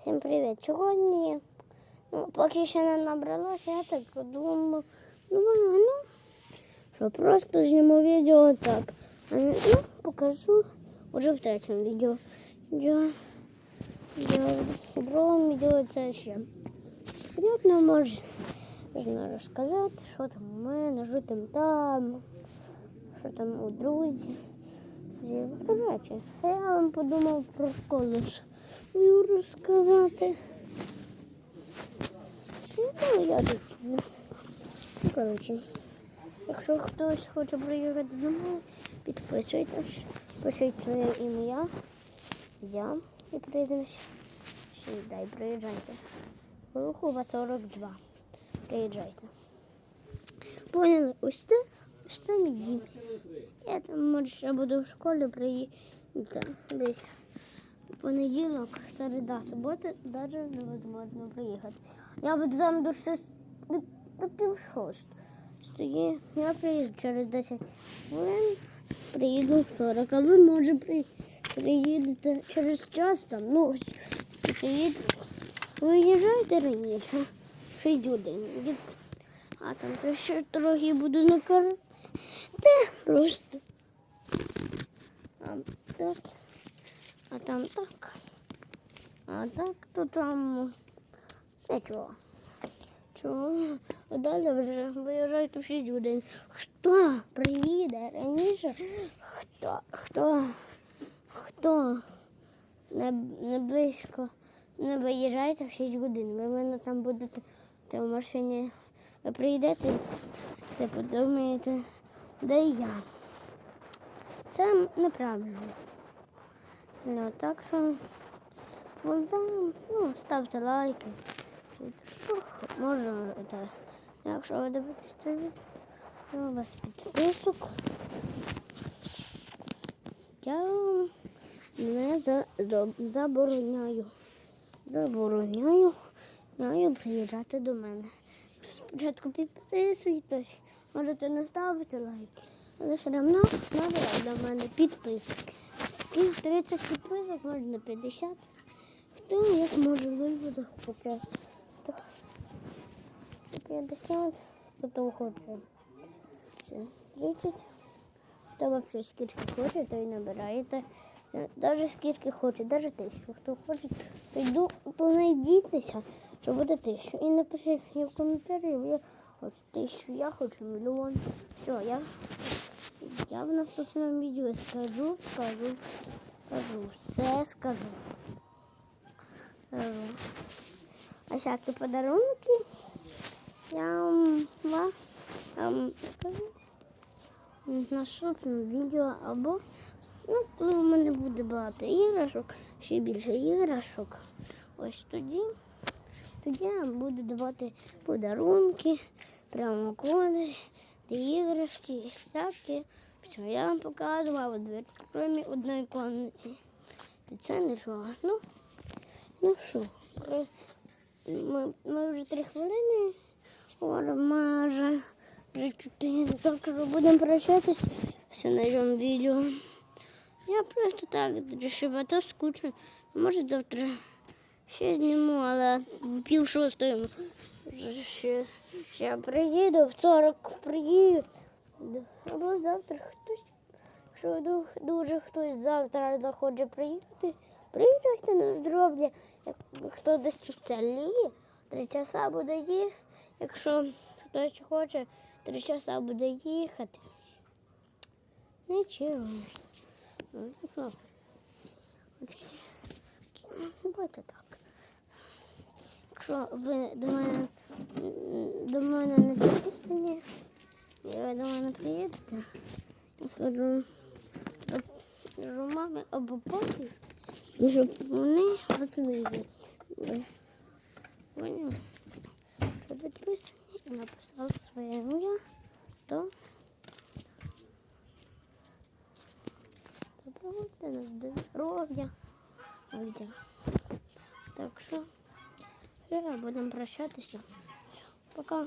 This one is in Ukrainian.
Всім привіт. Сьогодні ну, поки ще не набралося, я так подумав. Думаю, ну, що просто зніму відео так. Ну, покажу вже в третьому відео. Я, я відео це ще. Може, можна розказати, що там у мене, що там там, що там у друзів. До речі, я вам подумав про школу свою розказати. Ну, я тут. ну, Коротше, якщо хтось хоче приїхати до мене, підписуйтесь, пишіть своє ім'я. Я і прийдемо сюди. і Приїжджайте. Волохова 42. Приїжджайте. Поняли, ось це, ось мій дім. Я там, може, ще буду в школі приїхати. Десь понеділок, середа, субота, навіть не можна приїхати. Я буду там до, до, пів шост. Стої, я приїду через 10 хвилин, приїду в 40, а ви, може, при... приїдете через час там, ну, приїдете. Виїжджайте раніше, 6 годин. А там то ще трохи буду на кар... Де просто. А так. А там так. А так, то там нічого. Чого? Далі вже виїжджають у 6 годин. Хто приїде раніше? Хто? Хто? Хто? Не, не близько. Не виїжджайте в 6 годин. Ви мене там будете в машині. Ви прийдете, ти подумаєте, де я. Це неправильно. Ну, так що ну, ставте лайки. Що може, це, якщо ви дивитесь це відео, у вас підписок. Я не за, за, забороняю. Забороняю забороняю приїжджати до мене. Спочатку підписуйтесь, можете не ставити лайки, але все одно набирай до мене підписки. Скільки 30 підписок, можна 50. Хто як може виводу хоче. Хто 50, хто хоче. Це 30. Хто взагалі скільки хоче, то й набираєте. Навіть скільки хоче, навіть тисячу. Хто хоче, то йду, то знайдітеся, що буде тисячу. І напишіть в коментарі, я хочу тисячу, я хочу мільйон. Все, я, я в наступному відео скажу, скажу, скажу, все скажу. Скажу. А всякі подарунки я вам скажу в наступному відео або ну, коли в мене буде багато іграшок, ще більше іграшок. Ось тоді, тоді я буду давати подарунки, прямо коди, іграшки, всякі. Все, я вам показувала двері, крім одної кімнаті. І це нічого. Ну, ну що, ми, ми вже три хвилини говоримо, майже вже чотири, що будемо прощатись все на цьому відео. Я просто так вирішив, а то скучно. Може завтра ще зніму, але в пів шостої ще, ще приїду, в 40 приїду. Або завтра хтось, якщо дуже хтось завтра захоче приїхати, приїжджайте на здоров'я. Як хто десь тут селі, три часа буде їхати. Якщо хтось хоче, три часа буде їхати. Нічого. Ну. Будьте так. Якщо ви до мене, до мене не підписані, і ви до мене приїдете, я скажу, скажу мамі або папі, і щоб вони вас вивели. Поняли? Що підписані і написали своє ім'я, то Доброго на здоров'я. Ось. Так що, все, будемо прощатися. Пока.